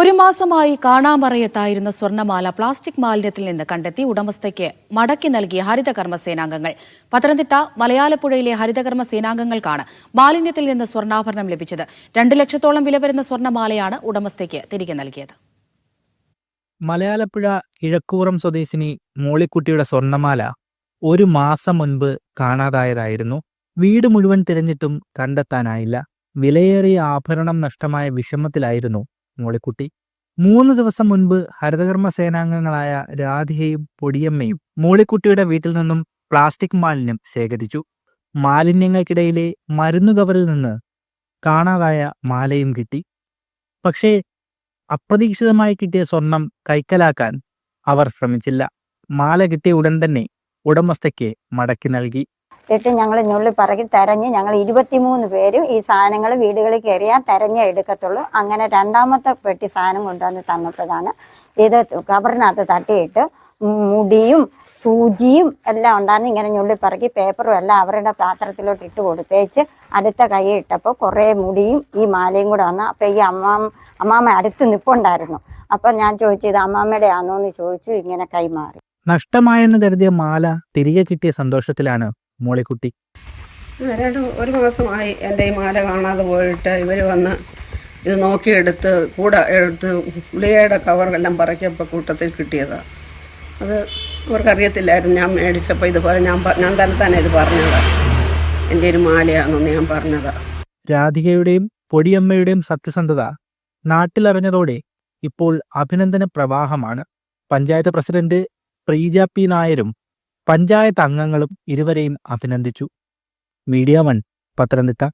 ഒരു മാസമായി കാണാമറയത്തായിരുന്ന സ്വർണമാല പ്ലാസ്റ്റിക് മാലിന്യത്തിൽ നിന്ന് കണ്ടെത്തി ഉടമസ്ഥയ്ക്ക് മടക്കി നൽകിയ ഹരിതകർമ്മ സേനാംഗങ്ങൾ. പത്തനംതിട്ട മലയാലപ്പുഴയിലെ ഹരിതകർമ്മ സേനാംഗങ്ങൾക്കാണ് മാലിന്യത്തിൽ നിന്ന് സ്വർണാഭരണം ലഭിച്ചത്. രണ്ട് ലക്ഷത്തോളം വില വരുന്ന സ്വർണമാലയാണ് ഉടമസ്ഥയ്ക്ക് തിരികെ നൽകിയത്. മലയാലപ്പുഴ കിഴക്കൂറം സ്വദേശിനി മോളിക്കുട്ടിയുടെ സ്വർണമാല ഒരു മാസം മുൻപ് കാണാതായതായിരുന്നു. വീട് മുഴുവൻ തിരഞ്ഞിട്ടും കണ്ടെത്താനായില്ല. വിലയേറിയ ആഭരണം നഷ്ടമായ വിഷമത്തിലായിരുന്നു മോളിക്കുട്ടി. മൂന്ന് ദിവസം മുൻപ് ഹരിതകർമ്മ സേനാംഗങ്ങളായ രാധികയും പൊടിയമ്മയും മോളിക്കുട്ടിയുടെ വീട്ടിൽ നിന്നും പ്ലാസ്റ്റിക് മാലിന്യം ശേഖരിച്ചു. മാലിന്യങ്ങൾക്കിടയിലെ മരുന്നു കവറിൽ നിന്ന് കാണാതായ മാലയും കിട്ടി. പക്ഷേ അപ്രതീക്ഷിതമായി കിട്ടിയ സ്വർണം കൈക്കലാക്കാൻ അവർ ശ്രമിച്ചില്ല. മാല കിട്ടിയ ഉടൻ തന്നെ ഉടമസ്ഥയ്ക്ക് മടക്കി നൽകി. ഇട്ട് ഞങ്ങൾ ഞുള്ളി പറക്കി തെരഞ്ഞ് ഞങ്ങൾ ഇരുപത്തിമൂന്ന് പേരും ഈ സാധനങ്ങൾ വീടുകളിൽ കയറിയാൽ തെരഞ്ഞേ എടുക്കത്തുള്ളൂ. അങ്ങനെ രണ്ടാമത്തെ പെട്ടി സാധനം കൊണ്ടുവന്ന് തന്നപ്പോഴാണ് ഇത് കവറിനകത്ത് തട്ടിയിട്ട് മുടിയും സൂചിയും എല്ലാം ഉണ്ടായിരുന്നു ഇങ്ങനെ ഞുള്ളി പറക്കി പേപ്പറും എല്ലാം അവരുടെ പാത്രത്തിലോട്ട് ഇട്ട് കൊടുത്തേച്ച് അടുത്ത കൈ ഇട്ടപ്പോൾ കുറേ മുടിയും ഈ മാലയും കൂടെ വന്നു അപ്പം ഈ അമ്മാമ അമ്മാമ്മ അടുത്ത് നിപ്പുണ്ടായിരുന്നു. അപ്പം ഞാൻ ചോദിച്ചു ഇത് അമ്മാമ്മയുടെ ആണോ എന്ന് ചോദിച്ചു ഇങ്ങനെ കൈമാറി. നഷ്ടമായെന്ന് കരുതിയ മാല തിരികെ കിട്ടിയ സന്തോഷത്തിലാണ് മോളിക്കുട്ടി. രണ്ട് ഒരു മാസമായി എന്റെ ഈ മാല കാണാതെ പോയിട്ട് ഇവർ വന്ന് ഇത് നോക്കിയെടുത്ത് കൂടെ എടുത്ത് ഗുളികയുടെ കവറെല്ലാം പറക്കിയപ്പോൾ കൂട്ടത്തിൽ കിട്ടിയതാണ് അത് അവർക്കറിയത്തില്ലായിരുന്നു. ഞാൻ മേടിച്ചപ്പോൾ ഇതുപോലെ ഞാൻ ഞാൻ തന്നെ തന്നെ ഇത് പറഞ്ഞതാണ് എന്റെ ഒരു മാലയാണെന്ന് ഞാൻ പറഞ്ഞതാണ് രാധികയുടെയും പൊടിയമ്മയുടെയും സത്യസന്ധത നാട്ടിലറിഞ്ഞതോടെ ഇപ്പോൾ അഭിനന്ദന പ്രവാഹമാണ് പഞ്ചായത്ത് പ്രസിഡന്റ് പ്രീജ പി നായരും പഞ്ചായത്ത് അംഗങ്ങളും ഇരുവരെയും അഭിനന്ദിച്ചു. Media one Pathanamthitta.